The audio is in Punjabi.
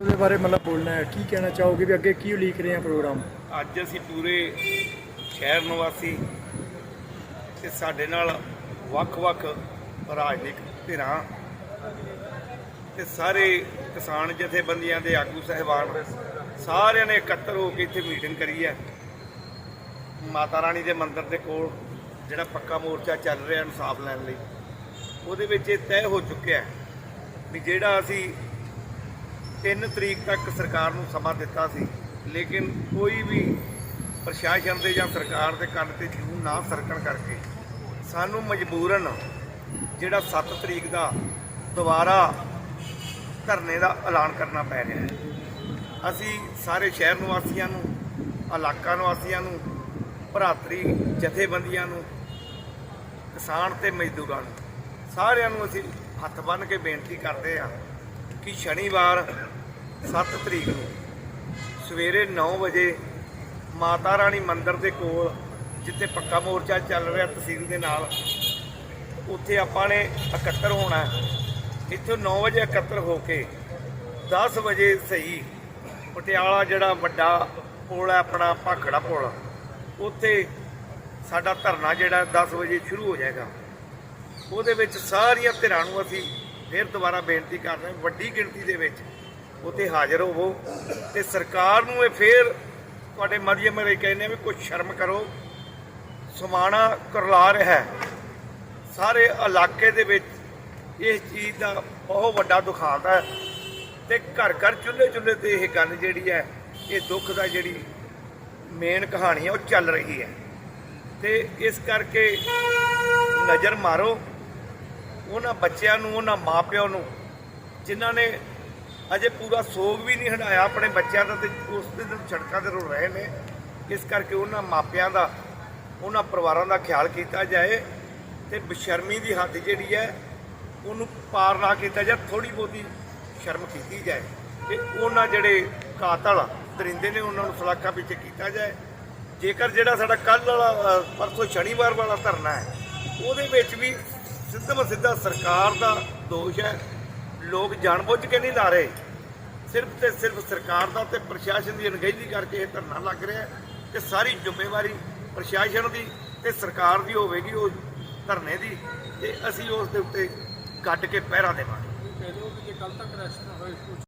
ਉਹਦੇ ਬਾਰੇ ਮਤਲਬ ਬੋਲਣਾ ਹੈ, ਕੀ ਕਹਿਣਾ ਚਾਹੋਗੇ ਵੀ ਅੱਗੇ ਕੀ ਉਲੀਕ ਰਹੇ ਆ ਪ੍ਰੋਗਰਾਮ? ਅੱਜ ਅਸੀਂ ਪੂਰੇ ਸ਼ਹਿਰ ਨਿਵਾਸੀ ਤੇ ਸਾਡੇ ਨਾਲ ਵੱਖ-ਵੱਖ ਰਾਜਨੀਤਿਕ ਧਿਰਾਂ ਤੇ ਸਾਰੇ ਕਿਸਾਨ ਜਥੇਬੰਦੀਆਂ ਦੇ ਆਗੂ ਸਹਿਬਾਨ ਸਾਰਿਆਂ ਨੇ ਇਕੱਤਰ ਹੋ ਕੇ ਇੱਥੇ ਮੀਟਿੰਗ ਕਰੀ ਹੈ। ਮਾਤਾ ਰਾਣੀ ਦੇ ਮੰਦਿਰ ਦੇ ਕੋਲ ਜਿਹੜਾ ਪੱਕਾ ਮੋਰਚਾ ਚੱਲ ਰਿਹਾ ਇਨਸਾਫ ਲੈਣ ਲਈ, ਉਹਦੇ ਵਿੱਚ ਇਹ ਤੈਅ ਹੋ ਚੁੱਕਿਆ ਵੀ ਜਿਹੜਾ ਅਸੀਂ 3 ਤਰੀਕ ਤੱਕ ਸਰਕਾਰ ਨੂੰ ਸਮਾਂ ਦਿੱਤਾ ਸੀ, ਲੇਕਿਨ ਕੋਈ ਵੀ ਪ੍ਰਸ਼ਾਸਨ ਦੇ ਜਾਂ ਸਰਕਾਰ ਦੇ ਕੰਨ ਤੇ ਜੂ ਨਾ ਸਰਕਣ ਕਰਕੇ ਸਾਨੂੰ ਮਜਬੂਰਨ ਜਿਹੜਾ 7 ਤਰੀਕ ਦਾ ਦੁਬਾਰਾ ਧਰਨੇ ਦਾ ਐਲਾਨ ਕਰਨਾ ਪੈ ਰਿਹਾ ਹੈ। ਅਸੀਂ ਸਾਰੇ ਸ਼ਹਿਰ ਨਿਵਾਸੀਆਂ ਨੂੰ, ਇਲਾਕਾ ਨਿਵਾਸੀਆਂ ਨੂੰ, ਭਰਾਤਰੀ ਜਥੇਬੰਦੀਆਂ ਨੂੰ, ਕਿਸਾਨ ਤੇ ਮਜ਼ਦੂਰਾਂ ਨੂੰ, ਸਾਰਿਆਂ ਨੂੰ ਅਸੀਂ ਹੱਥ ਬੰਨ੍ਹ ਕੇ ਬੇਨਤੀ ਕਰਦੇ ਹਾਂ ਕਿ ਸ਼ਨੀਵਾਰ 7 ਤਰੀਕ ਨੂੰ ਸਵੇਰੇ 9 ਵਜੇ ਮਾਤਾ ਰਾਣੀ ਮੰਦਿਰ ਦੇ ਕੋਲ ਜਿੱਥੇ ਪੱਕਾ ਮੋਰਚਾ ਚੱਲ ਰਿਹਾ ਤਹਿਸੀਲ ਦੇ ਨਾਲ, ਉੱਥੇ ਆਪਾਂ ਨੇ ਇਕੱਤਰ ਹੋਣਾ ਇੱਥੋਂ 9 ਵਜੇ ਇਕੱਤਰ ਹੋ ਕੇ 10 ਵਜੇ ਸਹੀ ਪਟਿਆਲਾ ਜਿਹੜਾ ਵੱਡਾ ਪੁਲ ਹੈ ਆਪਣਾ ਭਾਖੜਾ ਪੁਲ, ਉੱਥੇ ਸਾਡਾ ਧਰਨਾ ਜਿਹੜਾ 10 ਵਜੇ ਸ਼ੁਰੂ ਹੋ ਜਾਏਗਾ। ਉਹਦੇ ਵਿੱਚ ਸਾਰੀਆਂ ਧਿਰਾਂ ਨੂੰ ਅਸੀਂ ਫਿਰ ਦੁਬਾਰਾ ਬੇਨਤੀ ਕਰਦਾ ਵੱਡੀ ਗਿਣਤੀ ਦੇ ਵਿੱਚ ਉੱਥੇ ਹਾਜ਼ਰ ਹੋਵੋ ਤੇ ਸਰਕਾਰ ਨੂੰ ਇਹ ਫਿਰ ਤੁਹਾਡੇ ਮਾਧਿਅਮ ਰਾਹੀਂ ਕਹਿੰਦੇ ਵੀ ਕੁਝ ਸ਼ਰਮ ਕਰੋ। ਸਮਾਣਾ ਕਰਲਾ ਰਿਹਾ ਸਾਰੇ ਇਲਾਕੇ ਦੇ ਵਿੱਚ ਇਸ ਚੀਜ਼ ਦਾ ਬਹੁਤ ਵੱਡਾ ਦੁਖਾਂਤ ਹੈ ਤੇ ਘਰ ਘਰ ਚੁੱਲ੍ਹੇ ਚੁੱਲ੍ਹੇ ਤੇ ਇਹ ਗੱਲ ਜਿਹੜੀ ਹੈ, ਇਹ ਦੁੱਖ ਦਾ ਜਿਹੜੀ ਮੇਨ ਕਹਾਣੀ ਹੈ, ਉਹ ਚੱਲ ਰਹੀ ਹੈ। ਤੇ ਇਸ ਕਰਕੇ ਨਜ਼ਰ ਮਾਰੋ। ਉਹਨਾਂ ਬੱਚਿਆਂ ਨੂੰ, ਉਹਨਾਂ ਮਾਪਿਆਂ ਨੂੰ, ਜਿਨ੍ਹਾਂ ਨੇ ਅਜੇ ਪੂਰਾ ਸੋਗ ਵੀ ਨਹੀਂ ਹਟਾਇਆ ਆਪਣੇ ਬੱਚਿਆਂ ਦਾ ਤੇ ਉਸ ਦੇ ਦਿਨ ਸੜਕਾਂ ਤੇ ਰੋ ਰਹੇ ਨੇ। ਇਸ ਕਰਕੇ ਉਹਨਾਂ ਮਾਪਿਆਂ ਦਾ, ਉਹਨਾਂ ਪਰਿਵਾਰਾਂ ਦਾ ਖਿਆਲ ਕੀਤਾ ਜਾਏ ਤੇ ਬਸ਼ਰਮੀ ਦੀ ਹੱਦ ਜਿਹੜੀ ਹੈ, ਉਹਨੂੰ ਪਾਰ ਨਾ ਕੀਤਾ ਜਾਏ ਥੋੜੀ ਬਹੁਤੀ ਸ਼ਰਮ ਕੀਤੀ ਜਾਏ। ਤੇ ਉਹਨਾਂ ਜਿਹੜੇ ਕਾਤਲ ਦਰਿੰਦੇ ਨੇ, ਉਹਨਾਂ ਨੂੰ ਸਲਾਖਾਂ ਵਿੱਚ ਕੀਤਾ ਜਾਏ। ਜੇਕਰ ਜਿਹੜਾ ਸਾਡਾ ਕੱਲ ਵਾਲਾ ਪਰਸੋਂ ਸ਼ਨੀਵਾਰ ਵਾਲਾ ਧਰਨਾ ਹੈ, ਉਹਦੇ ਵਿੱਚ ਵੀ ਸਿੱਧਾ ਸਿੱਧਾ ਸਰਕਾਰ ਦਾ ਦੋਸ਼ ਹੈ। ਲੋਕ ਜਾਣਬੁੱਝ ਕੇ ਨਹੀਂ ਲਾ ਰਹੇ। ਸਿਰਫ ਤੇ ਸਿਰਫ ਸਰਕਾਰ ਦਾ ਤੇ ਪ੍ਰਸ਼ਾਸਨ ਦੀ ਅਣਗਹਿਲੀ ਕਰਕੇ ਇਹ ਧਰਨਾ ਲੱਗ ਰਿਹਾ ਹੈ ਤੇ ਸਾਰੀ ਜ਼ਿੰਮੇਵਾਰੀ ਪ੍ਰਸ਼ਾਸਨ ਦੀ ਤੇ ਸਰਕਾਰ ਦੀ ਹੋਵੇਗੀ ਉਹ ਧਰਨੇ ਦੀ ਤੇ ਅਸੀਂ ਉਸ ਦੇ ਉੱਤੇ ਕੱਟ ਕੇ ਪਹਿਰਾ ਦੇਵਾਂਗੇ।